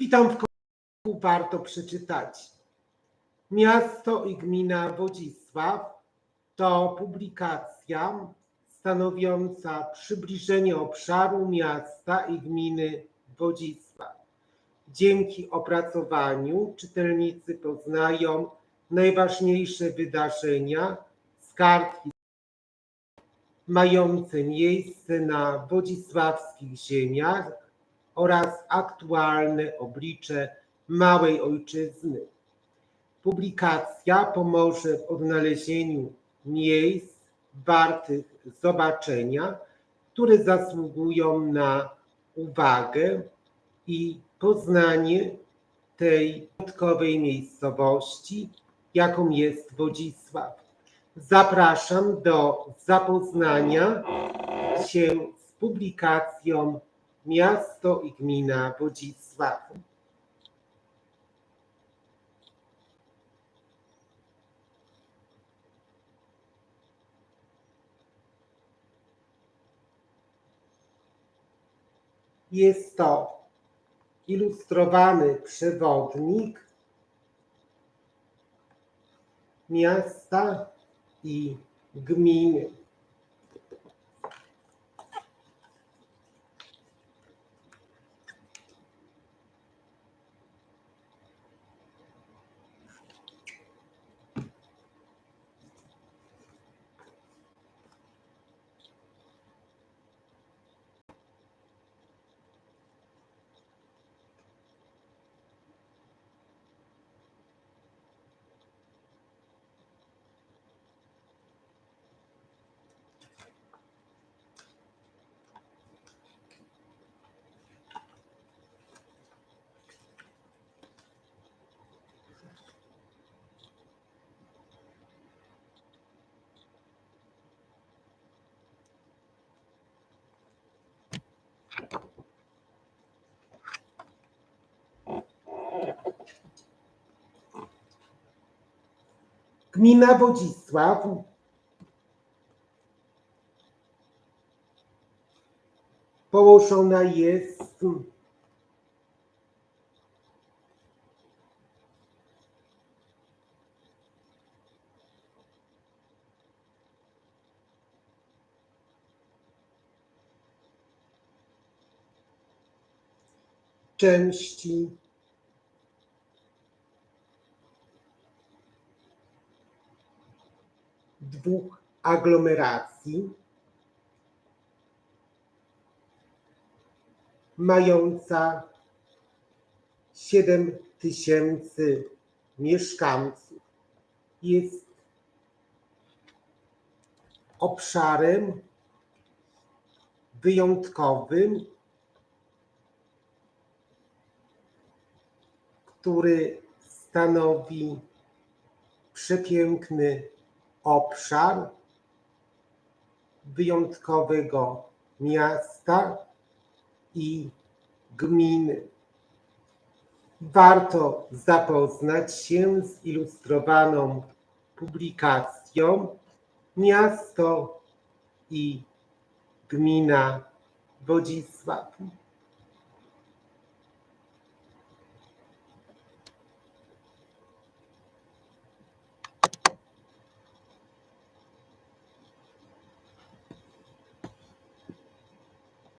Witam w końcu warto przeczytać. Miasto i gmina Wodzisław to publikacja stanowiąca przybliżenie obszaru miasta i gminy Wodzisław. Dzięki opracowaniu czytelnicy poznają najważniejsze wydarzenia z kartki mające miejsce na wodzisławskich ziemiach oraz aktualne oblicze małej ojczyzny. Publikacja pomoże w odnalezieniu miejsc wartych zobaczenia, które zasługują na uwagę i poznanie tej wyjątkowej miejscowości, jaką jest Wodzisław. Zapraszam do zapoznania się z publikacją Miasto i gmina Wodzisław. Jest to ilustrowany przewodnik miasta i gminy. Gmina Wodzisław. Położona jest części dwóch aglomeracji, mająca 7 tysięcy mieszkańców. Jest obszarem wyjątkowym, który stanowi przepiękny obszar wyjątkowego miasta i gminy. Warto zapoznać się z ilustrowaną publikacją Miasto i gmina Wodzisław.